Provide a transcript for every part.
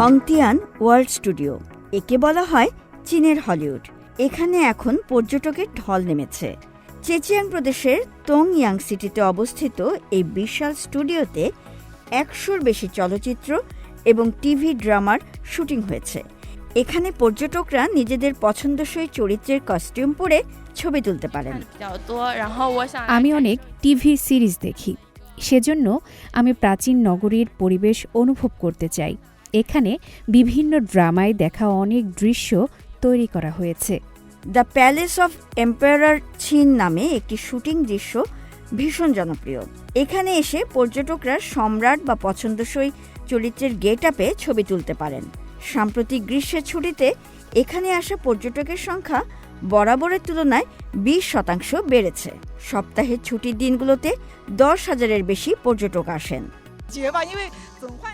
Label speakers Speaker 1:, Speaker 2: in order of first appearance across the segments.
Speaker 1: হংতিয়ান world studio, একে বলা হয় চীনের হলিউড। এখানে এখন পর্যটকের ঢল নেমেছে। চেচিয়াং প্রদেশের তোংয়াং সিটিতে অবস্থিত এই বিশাল স্টুডিওতে একশোর বেশি চলচ্চিত্র এবং টিভি ড্রামার শুটিং হয়েছে। এখানে পর্যটকরা নিজেদের পছন্দসই চরিত্রের কস্টিউম পরে ছবি তুলতে পারেন।
Speaker 2: আমি অনেক টিভি সিরিজ দেখি। সেজন্য আমি প্রাচীন নগরীর পরিবেশ অনুভব করতে চাই। এখানে বিভিন্ন ড্রামায় দেখা অনেক দৃশ্য তৈরি করা হয়েছে।
Speaker 1: The palace of empire Qin নামে একটি শুটিং দৃশ্য ভীষণ জনপ্রিয়। এখানে এসে পর্যটকরা সম্রাট বা পছন্দসই চরিত্রের গেট আপে ছবি তুলতে পারেন। সাম্প্রতিক গ্রীষ্মের ছুটিতে এখানে আসা পর্যটকের সংখ্যা বরাবরের তুলনায় বিশ শতাংশ বেড়েছে। সপ্তাহের ছুটির দিনগুলোতে দশ হাজারের বেশি পর্যটক আসেন।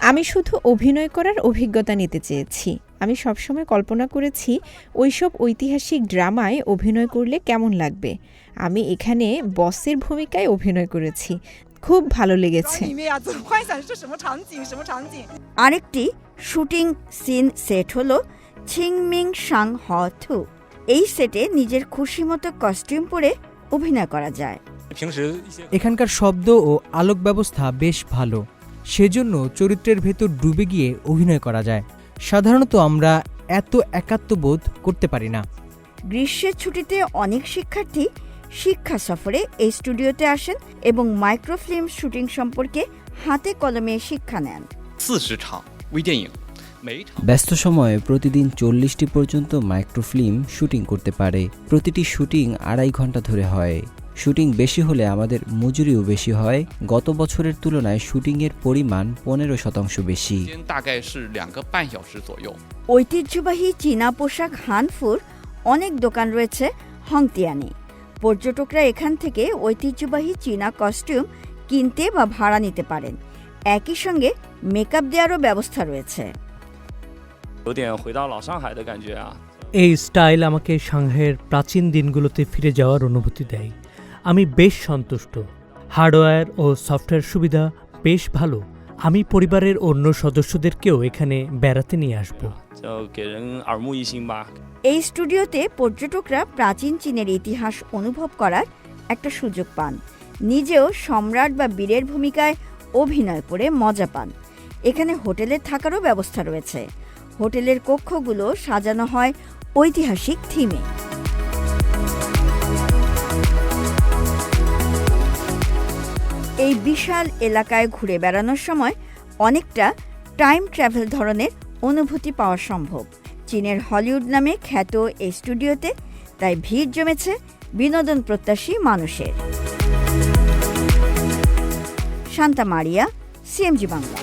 Speaker 3: আমি শুধু অভিনয় করার অভিজ্ঞতা নিতে চেয়েছি। আমি সবসময় কল্পনা করেছি ওইসব ঐতিহাসিক ড্রামায় অভিনয় করলে কেমন লাগবে। আমি এখানে বসের ভূমিকায় অভিনয় করেছি। খুব ভালো লেগেছে।
Speaker 1: আরেকটি শুটিং সিন সেট হলো ছিংমিং সাং হথু এই সেটে নিজের খুশি মতো কস্টিউম পরে অভিনয় করা যায়।
Speaker 4: এখানকার শব্দ ও আলোক ব্যবস্থা বেশ ভালো। সেজন্য চরিত্রের ভেতর ডুবে গিয়ে অভিনয় করা যায়। সাধারণত আমরা এত একাত্মবোধ করতে পারি না।
Speaker 1: গ্রীষ্মের ছুটিতে অনেক শিক্ষার্থী শিক্ষা সফরে এই স্টুডিওতে আসেন এবং মাইক্রোফিল্ম শুটিং সম্পর্কে হাতে কলমে শিক্ষা নেন।
Speaker 5: ব্যস্ত সময়ে প্রতিদিন চল্লিশটি পর্যন্ত মাইক্রোফিল্ম শুটিং করতে পারে। প্রতিটি শুটিং আড়াই ঘণ্টা ধরে হয়। শুটিং বেশি হলে আমাদের মজুরিও বেশি হয়। গত বছরের তুলনায় শুটিংয়ের পরিমাণ পনেরো শতাংশ বেশি।
Speaker 1: ঐতিহ্যবাহী চীনা পোশাক হানফুর অনেক দোকান রয়েছে হংতিয়ানে। পর্যটকরা এখান থেকে ঐতিহ্যবাহী চীনা কস্টিউম কিনতে বা ভাড়া নিতে পারেন। একই সঙ্গে মেকআপ দেওয়ারও ব্যবস্থা রয়েছে।
Speaker 6: এই স্টাইল আমাকে সাংহাইয়ের প্রাচীন দিনগুলোতে ফিরে যাওয়ার অনুভূতি দেয়। আমি বেশ সন্তুষ্ট। হার্ডওয়্যার ও সফটওয়্যার সুবিধা বেশ ভালো। আমি পরিবারের অন্য সদস্যদেরকেও এখানে বেড়াতে নিয়ে আসব।
Speaker 1: এই স্টুডিওতে পর্যটকরা প্রাচীন চীনের ইতিহাস অনুভব করার একটা সুযোগ পান। নিজেও সম্রাট বা বীরের ভূমিকায় অভিনয় করে মজা পান। এখানে হোটেলে থাকারও ব্যবস্থা রয়েছে। হোটেলের কক্ষগুলো সাজানো হয় ঐতিহাসিক থিমে। বিশাল এলাকায় ঘুরে বেড়ানোর সময় অনেকটা টাইম ট্রাভেল ধরনের অনুভূতি পাওয়া সম্ভব। চীনের হলিউড নামে খ্যাত এই স্টুডিওতে তাই ভিড় জমেছে বিনোদন প্রত্যাশী মানুষের। Shanta Maria, CMG Bangla.